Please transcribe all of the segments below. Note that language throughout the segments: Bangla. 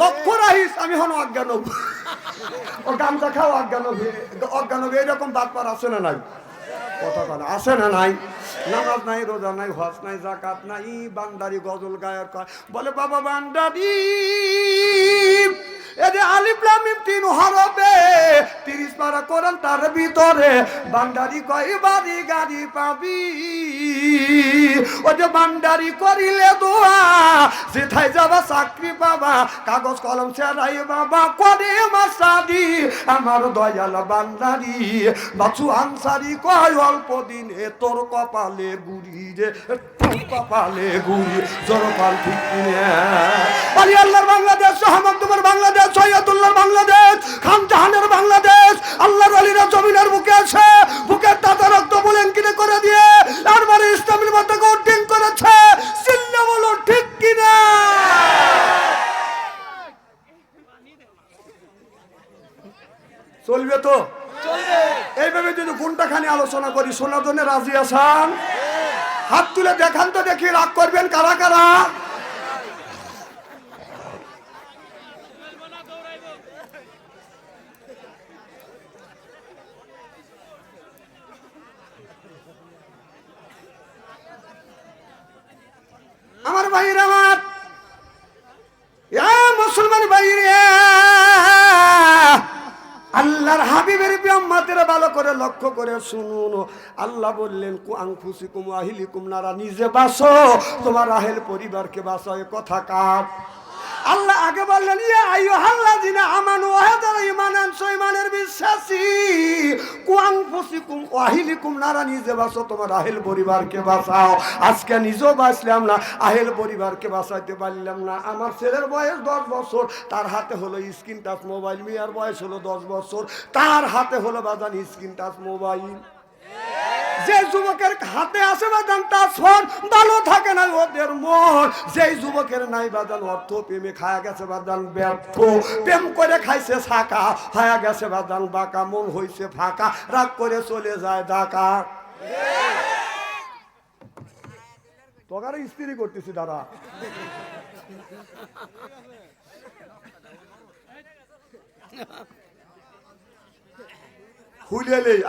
লক্ষ্য রাহিস আমি হন অজ্ঞানব। ও গামছা খাও অজ্ঞান অজ্ঞানব, এইরকম বাতপার আছে না নাই কথা কথা আছে না নাই নামাজ নাই, রোজা নাই, হজ নাই জাকাত নাই বান্দারি গজল গায়ক। বলে, বাবা বান্দারি এদে আলিফলামিম তিন হরবে তিরিশ করেন গাড়ি পাবি। যে যাবা চাকরি পাবা, কাগজ কলম সেরাই বাবা, করে মাসাদি। আমার দয়াল বান্দারি, বাছু আনসারি কয়, অল্প দিনে তোর কপালে গুড়ি রে, তোর কপালে গুড়ি, জোর পাল ঠিক আল্লাহর বাংলাদেশ তোমার বাংলাদেশ। সৈয়দুল্লাহ বাংলাদেশ খান জাহানের বাংলাদেশ আল্লাহর আলীরা জমিনের বুকে আছে বুকের তাতা রক্ত বলেন কিনে করে দিয়ে তারপরে ইসলামের মধ্যে কঠিন করেছে। চিল্লা বলো ঠিক কিনা? চলবে তো? এইভাবে যদি কোনটা খানি আলোচনা করি শোনার জন্য রাজি আসান হাত তুলে দেখান তো দেখি রাগ করবেন কারা কারা? ভাইয়ের আমার। মুসলমান ভাইরে আল্লাহর হাবিবের ব্রহ্মাতের ভালো করে লক্ষ্য করে শুনুন। আল্লাহ বললেন খুশি কুম আহিলি কুমনারা নিজে বাসো তোমার আহেল পরিবারকে বাসো কথা কার? আল্লাহ আগে বললেন, ইয়া আইয়ু হাল্লা জিনা আমানু ওয়াহাদার ইমানান সৈমানের বিশ্বাসী। কুয়াং ফুসিকুম ওয়াহিলিকুম নারা, নিজে বাঁচো তোমার আহেল পরিবারকে বাঁচাও। আজকে নিজেও বাঁচলাম না, আহেল পরিবারকে বাঁচাইতে পারলাম না। আমার ছেলের বয়স দশ বছর, তার হাতে হলো স্ক্রিন টাচ মোবাইল, মিয়ার বয়স হলো দশ বছর, তার হাতে হলো বাজান স্ক্রিন টাচ মোবাইল। যে যুবকের হাতে আসে বাজান তার ফোন ভালো থাকে না, ওদের মন। যেই যুবকের নাই বাজান অর্থ প্রেমে খায়া গেছে বাজান ব্যর্থ। প্রেম করে খাইছে শাকা হয়ে গেছে বাজান বাঁকা মন হইছে ফাঁকা। রাগ করে চলে যায় ডাকা তোকারে স্ত্রী করতেছি, দাদা।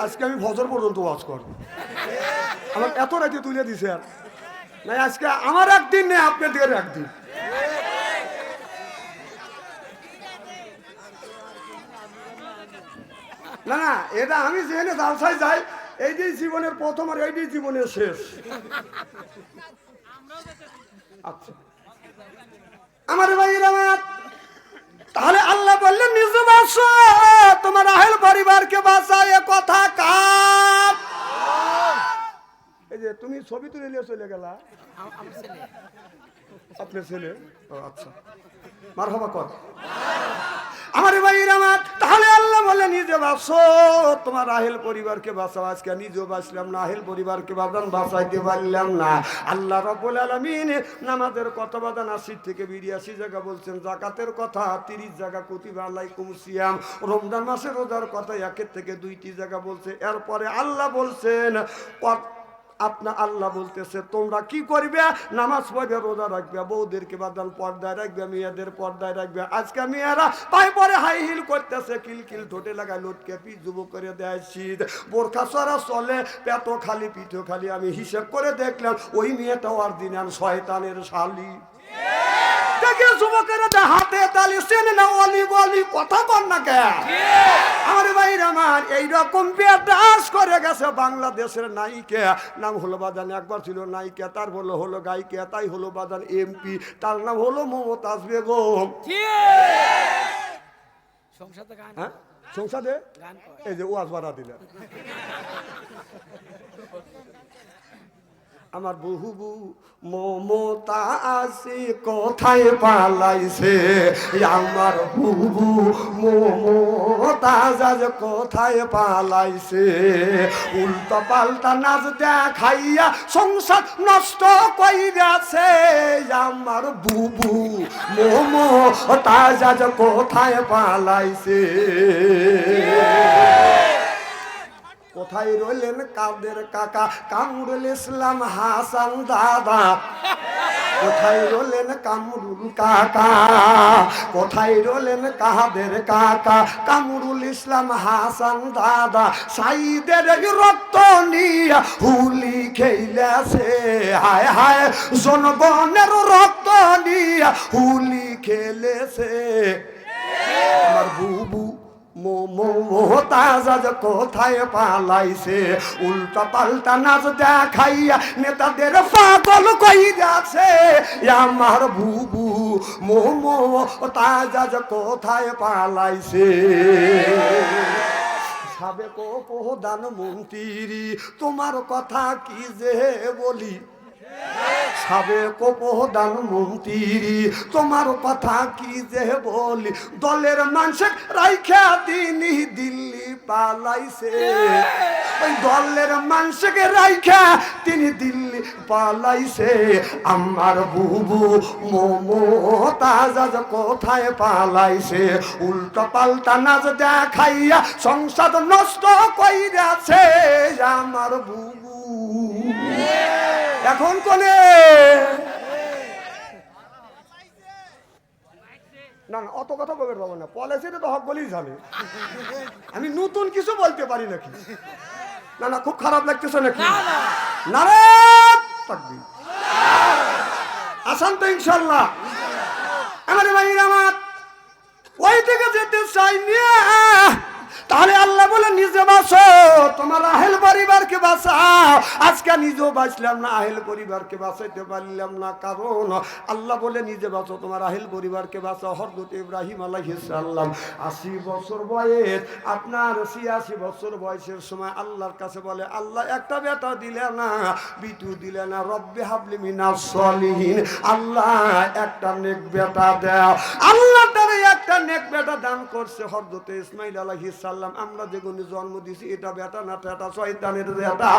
আজকে আমি ফজর পর্যন্ত ওয়াজ করব। আমার এত রাতে তুলে দিছে আর। নাই, আজকে আমার একদিন নেই, আপনাদের একদিন। না না, এটা আমি যেখানে জালসায় যাই, এইটাই জীবনের প্রথম আর এইটাই জীবনের শেষ। আচ্ছা। আমার ভাইয়ের আমার তাহলে আল্লাহ বললেন নিজে বাসো, তোমার আহেল পরিবারকে বাঁচায় কথা এই যে তুমি ছবি তুলে নিয়ে চলে গেলা। আপনার ছেলে? ও আচ্ছা। মার হবা কর আমার ভাইয়ের আমার তাহলে আল্লাহ বলে নিজে বাঁচো। তোমার আহেল পরিবারকে বাঁচাও। আজকে নিজেও বাঁচলাম না আহেল পরিবারকে বাদান বাঁচাইতে পারলাম না। আল্লাহ রব্বুল আলমিন নামাজের কত বাদান আশি থেকে বিরিয়াশি জায়গা বলছেন জাকাতের কথা তিরিশ জায়গা কুতিবা আলাইকুম কুমসিয়াম রমজান মাসের রোজার কথা একের থেকে দুইটি জায়গা বলছে। এরপরে আল্লাহ বলছেন আপনা আল্লাহ বলতেছে, তোমরা কি করবে? নামাজ পড়বে, রোজা রাখবে বউদেরকে বাদাল পর্দায় রাখবে, মেয়েদের পর্দায় রাখবে। আজকে মেয়েরা পায়ে পরে হাই হিল করতেছে কিলকিল কিল ঠোঁটে লাগায় লোটকে পিঠ যুব করে দেয় শীত। বোরখা সরা চলে, পেটো খালি, পিঠো খালি, আমি হিসেব করে দেখলাম, ওই মেয়েটাও আর দিন শয়তানের শালি। দেখে যুবকেরা দে হাতে তালি চেনে না অলি গলি কথা বল না কে? আমার ভাইর আমার এইরকম বেদাস করে গেছে বাংলাদেশের নায়িকা। নাম হলো বাদান একবার ছিল নায়িকা তার বলল হলো গায়িকা তাই হলো বাদান এমপি তার নাম হলো মমতাজ বেগম। সংসারে গান হ্যাঁ? সংসদে? গান এই যে ওয়াজ বাড়া দিলেন। আমার বহু বউ মমতা আসি কোথায় পালাইছে। আমার বুবু মমতা আজ কোথায় পালাইছে। উল্টা পাল্টা নাচ দেখাইয়া সংসার নষ্ট কইরাছে। আমার বুবু মোমো তাজ আজ কোথায় পালাইছে। কোথায় রইলেন কাদের কাকা? কামরুল ইসলাম হাসান দাদা। কোথায় রলেন কামরুল কাকা? কোথায় রলেন কাহাদের কাকা? কামরুল ইসলাম হাসান দাদা, সাইদের রক্ত নিয়া হুলি খেলেছে। হায় হায়, জনগণের রক্ত নিয়া হুলি খেলেছে। আমার বুবু মোহতাজ কোথায় পালাইছে? উল্টা পাল্টা নাচ দেখাইয়া নেতাদের পাগল কই যাচ্ছে আমার বুবু মোমো তাজ কোথায় পালাইছে? সাবেক প্রধান মন্ত্রী তোমার কথা কি যে বলি? সাবেক প্রধান মন্ত্রী, তোমার কথা কি যে বলি? দলের মানুষের রাইখা তিনি দিল্লি পালাইছে। ওই দলের মানুষকে রাইখা তিনি দিল্লি পালাইছে। আমার বুবু মোমো তাজা কোথায় পালাইছে? উল্টো পাল্টা নাচ দেখাইয়া সংসদ নষ্ট কইরাছে আমার বুবু। এখন কোনে? না না অত কথা বলবে পাবো না। তো হক বলেই জানে আমি নতুন কিছু বলতে পারি নাকি? না না খুব খারাপ লাগতেছে নাকি? না রে। আসান তো ইনশাল্লাহ আমার ভাই আমার। ওই থেকে যেতে চাই নিয়ে। তাহলে আল্লাহ বলে নিজে বাঁচো তোমার আহেল পরিবারকে বাঁচাও আজকে নিজেও বাঁচলাম না, আহেল পরিবারকে বাঁচাইতে পারলাম না। কারণ আল্লাহ বলে, নিজে বাঁচো তোমার আহেল পরিবারকে বাঁচাও। হরদত ইব্রাহিম আলাইসাল্লাম আশি বছর বয়স, আপনার ছিয়াশি বছর বয়সের সময় আল্লাহর কাছে বলে, আল্লাহ একটা বেটা দিলে না বিটু দিলে না, রব্বে হাবলি মিনা সলিহীন। আল্লাহ একটা নেক বেটা দাও। আল্লাহ তারা একটা নেক বেটা দান করছে হরদতে ইসমাইল আলাইহিস সালাম। আমরা যেগুলো জন্ম দিছি, এটা বেটা না টেটা শয়তানের বেটা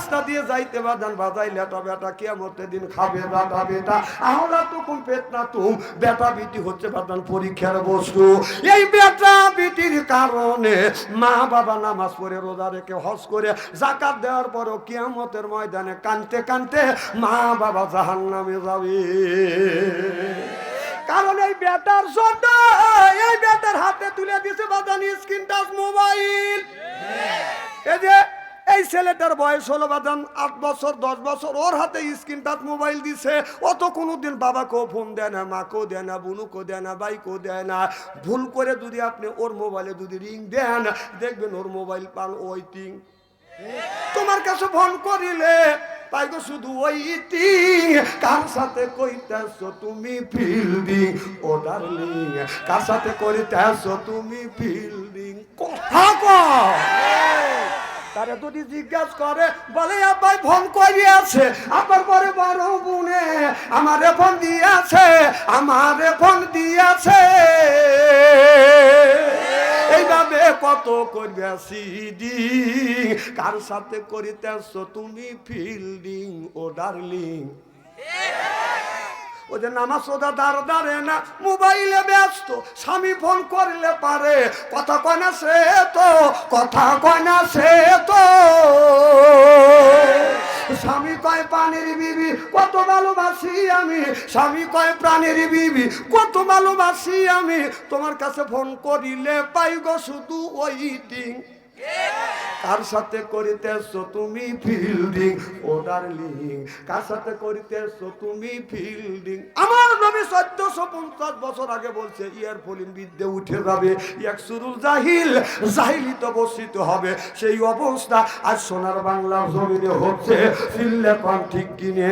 রাস্তা দিয়ে যাইতে বাদান বাজাইলে এটা বেটা কিয়ামতের দিন খাবে বেটা বেটা আহলা তুকুম পেট না তুম বেটা বিটি হচ্ছে বাদান পরীক্ষার বস্তু। এই বেটা বিটির কারণে মা বাবা নামাজ পড়ে, রোজা রেখে, হজ করে জাকাত দেওয়ার পরও কিয়ামতের ময়দানে কানতে কানতে মা বাবা জাহান নামে যাবে। কারণ এই বেটার জন্য, এই বেটার হাতে তুলে দিছে বাদানি স্ক্রিন টাচ মোবাইল। এই যে এই ছেলেটার বয়স হলো বাদান আট বছর, দশ বছর। ওর হাতে স্ক্রিন টাচ মোবাইল দিছে। ও তো কোনোদিন বাবাকেও ফোন দেয় না, মাকেও দেয় না, বুনুকেও দেয় না বাইকেও দেয় না। ভুল করে যদি আপনি ওর মোবাইলে যদি রিং দেন, দেখবেন ওর মোবাইল পান ওইটিং তোমার কাছে ফোন করিলে, তাই গো শুধু ওইটিং কার সাথে কইতেছো তুমি ফিল্ডিং ও ডার্লিং কার সাথে করিতেছো তুমি ফিল্ডিং কথা কও তারা যদি জিজ্ঞাসা করে, বলে, আব্বাই, ফোন করিয়াছে। আবার পরে বড় বুনে আমারে ফোন দিয়েছে, আমারে ফোন দিয়েছে। এইভাবে কত করবে সিডিং কার সাথে করিতেছ তুমি ফিল্ডিং ও ডার্লিং ও যে নামাজ ওদা দাঁড় দাঁড়ে না, মোবাইলে ব্যস্ত, স্বামী ফোন করলে পারে, কথা কয় না সে তো, কথা কয় না সে তো। স্বামী কয় পানির বিবি, কত ভালোবাসি আমি। স্বামী কয়, প্রাণের বিবি, কত ভালোবাসি আমি। তোমার কাছে ফোন করিলে পাই গো শুধু ওইটিং কার সাথে করিতেছো তুমি ফিল্ডিং ও ডার্লিং কার সাথে করিতেছো তুমি ফিল্ডিং আমার নবী চোদ্দশো পঞ্চাশ বছর আগে বলছে, ইয়ার ফলিন বিদ্যে উঠে যাবে এক সুরুল জাহিল, জাহিলিত বসিত হবে। সেই অবস্থা আজ সোনার বাংলা জমিনে হচ্ছে। ফিল্লে কন ঠিক কিনে।